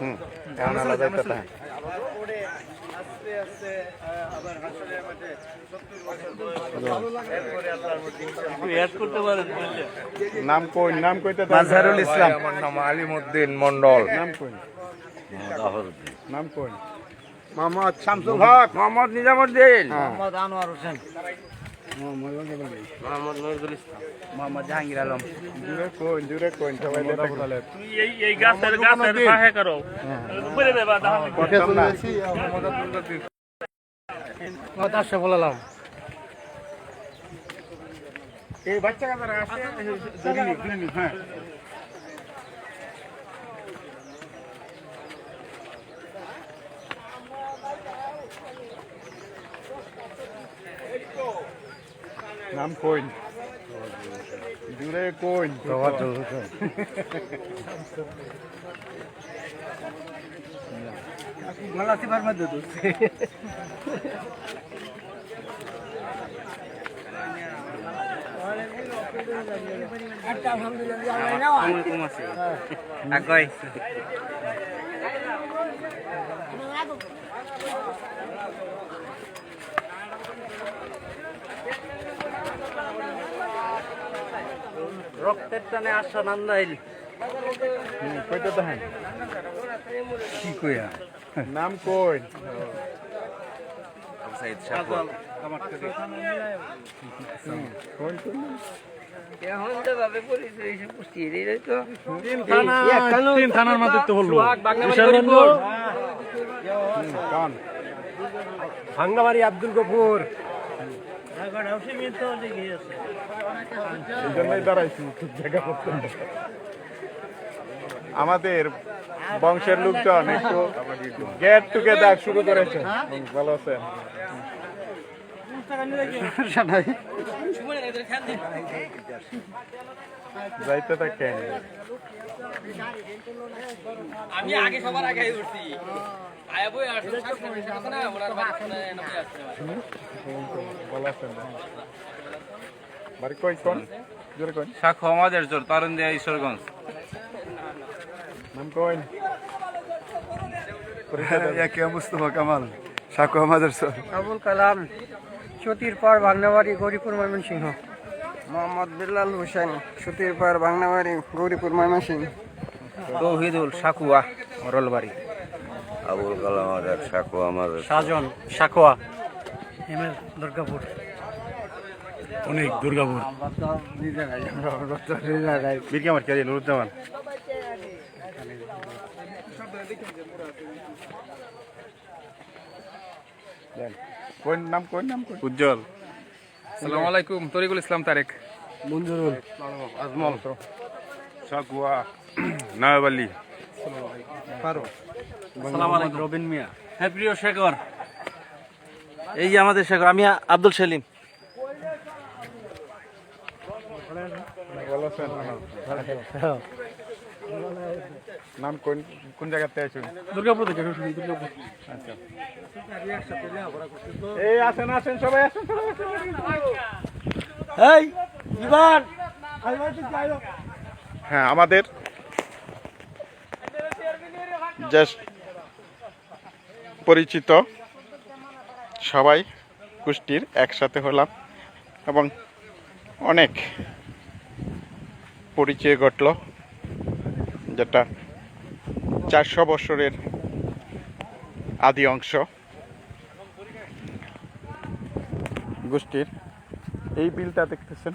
হুম এখন আলাদা কথা নাম কই নাম কইতে মাজহারুল ইসলাম আমার নাম আলিমুদ্দিন মন্ডল নাম কই নাম কই মোহাম্মদ শামসুল হক মোহাম্মদ নিজামুদ্দিন মোহাম্মদ আনোয়ার হোসেন। মোহাম্মদ নজরুল ইসলাম। মোহাম্মদ জাহাঙ্গীর আলম। দূরে কই দূরে কই সবাই দেখো এই এই গাছের গাছের পাহে করো। উপরে দেবা দাহান করতাম না আশরাফুল আলম এই বাচ্চা কাদের আসে ধরে নি ধরে নি হ্যাঁ নাম কইন দূরে কইন মালাসিবার মধ্যে তো আগাই রক্তের টানে আসা নান্দাইল। দেখেন? কি কইয়া? নাম তিন থানার মধ্যে তো হলো ভাঙ্গাবাড়ি আব্দুল গফুর। আমাদের বংশের লোকজন একটু গেট টুগেদার শুরু করেছে। ভালো আছে যাইতে থাকেন। আমি আগে সবার আগে উঠছি। আয়া বই আসছে না ওনার নামে আসছে বাড়ি কই কোন? জোরে কই। শাখো আমাদের জোর তারুণ দিয়া ঈশ্বরগঞ্জ। নাম কই? কে মুস্তফা কামাল সাকু আমাদের আবুল কালাম সতীর পার বাংলাবাড়ি গৌরীপুর ময়মনসিংহ। মোহাম্মদ বিল্লাল হোসেন সতীর পার বাংলাবাড়ি গৌরীপুর ময়মনসিংহ। তৌহিদুল সাকুয়া মরলবাড়ি আবুল কালাম আমাদের শাখো আমাদের সাজন সাকুয়া এমএল দুর্গাপুর। অনেক দুর্গাপুর। বীর কামার কে নুরুজ্জামান। কোন নাম কোন নাম? কোন উজ্জ্বল। আসসালামু আলাইকুম তরিকুল ইসলাম তারেক। মঞ্জুরুল। আজমল। সাকুয়া নায়াব আলী রবিন মিয়া। হ্যাঁ প্রিয় শেখর। এই যে আমাদের শেখর আমি আব্দুল সেলিম। ভালো আছেন নাম কোন কোন জায়গাতে আছেন? দুর্গাপুর থেকে দুর্গাপুর। এই আসেন আসেন সবাই আসেন সবাই আসেন। এই ইবান হ্যাঁ আমাদের যে পরিচিত সবাই কুষ্টির, একসাথে হলাম এবং অনেক পরিচয় ঘটল যেটা চারশো বছরের আদি অংশ গোষ্ঠীর। এই বিলটা দেখতেছেন।